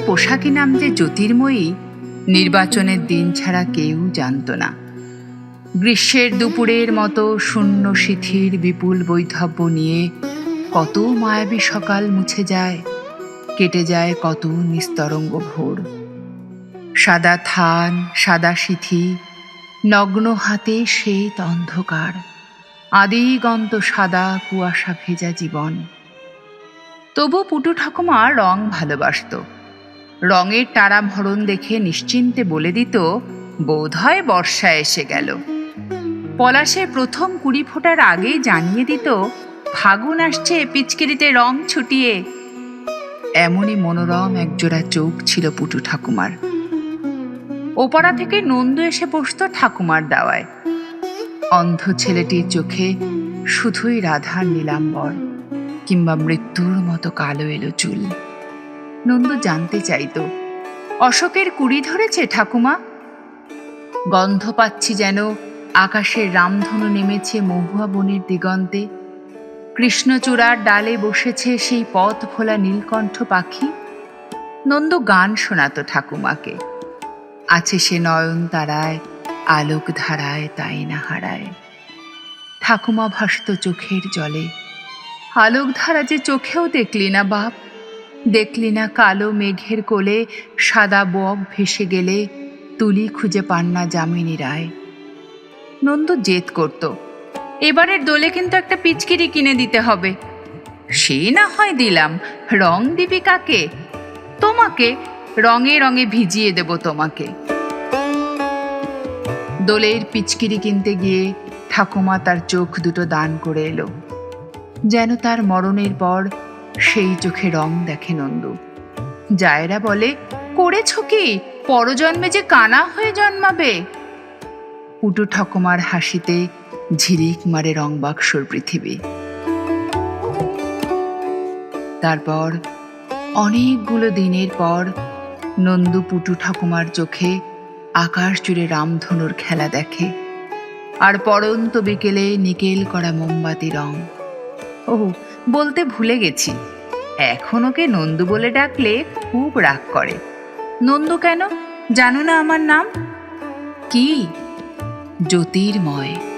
পোশাকি নাম যে জ্যোতির্ময়ী, নির্বাচনের দিন ছাড়া কেউ জানত না। গ্রীষ্মের দুপুরের মতো শূন্য শিথির বিপুল বৈধব্য নিয়ে কত মায়াবী সকাল মুছে যায়, কেটে যায় কত নিস্তরঙ্গ ভোর। সাদা থান, সাদা সিথি, নগ্ন হাতে শ্বেত অন্ধকার, আদিগন্ত সাদা কুয়াশা ভেজা জীবন। তবু পুটু ঠাকুমা রং ভালোবাসত। রঙের টারা ভরণ দেখে নিশ্চিন্তে বলে দিত, বোধহয় বর্ষা এসে গেল। পলাশের প্রথম কুড়ি ফোটার আগেই জানিয়ে দিত, ফাগুন আসছে, পিচকিরিতে রং ছুটিয়ে। এমনই মনোরম একজোড়া চোখ ছিল পুটু ঠাকুমার। ওপাড়া থেকে নন্দ এসে বসত ঠাকুমার দাওয়ায়। অন্ধ ছেলেটির চোখে শুধুই রাধার নীলাম্বর কিংবা মৃত্যুর মতো কালো এলো চুল। নন্দু জানতে চাইত। অশোকের কুড়ি ধরেছে ঠাকুমা? গন্ধ পাচ্ছি যেন আকাশের রামধনু নেমেছে মহুয়া বনের দিগন্তে। কৃষ্ণচূড়ার ডালে বসেছে সেই পথ ভোলা নীলকণ্ঠ পাখি। নন্দ গান শোনাতো ঠাকুমাকে। আছে সে নয়ন তারায়, আলোক ধারায়, তাই না হারায়। ঠাকুমা ভাসত চোখের জলে। আলোক ধারা যে চোখেও দেখলি না বাপ। দেখলি না কালো মেঘের কোলে সাদা বক ভেসে গেলে তুলি খুঁজে পান না যামিনী রায়। নন্দ জেদ করত, এবারের দোলে কিন্তু একটা পিচকিরি কিনে দিতে হবে। সে না হয় দিলাম, রং দিবি কাকে? তোমাকে, রঙে রঙে ভিজিয়ে দেব তোমাকে। দোলের পিচকিরি কিনতে গিয়ে ঠাকুমা তার চোখ দুটো দান করে এলো। যেন তার মরণের পর সেই চোখে রং দেখে নন্দু। জায়রা বলে, করেছ কি? পরজন্মে যে কানা হয়ে জন্মাবে? পুটু ঠাকুমার হাসিতে ঝিরিক মারে রং বাক্সর পৃথিবী। তারপর অনেকগুলো দিনের পর নন্দু পুটু ঠাকুমার চোখে আকাশ জুড়ে রামধনুর খেলা দেখে। আর পরন্ত বিকেলে নিকেল করা মোমবাতি রং। ও বলতে ভুলে গেছি। এখন ওকে নন্দু বলে ডাকলে খুব রাগ করে। নন্দু কেন? জানো না আমার নাম? কি? জ্যোতির্ময়।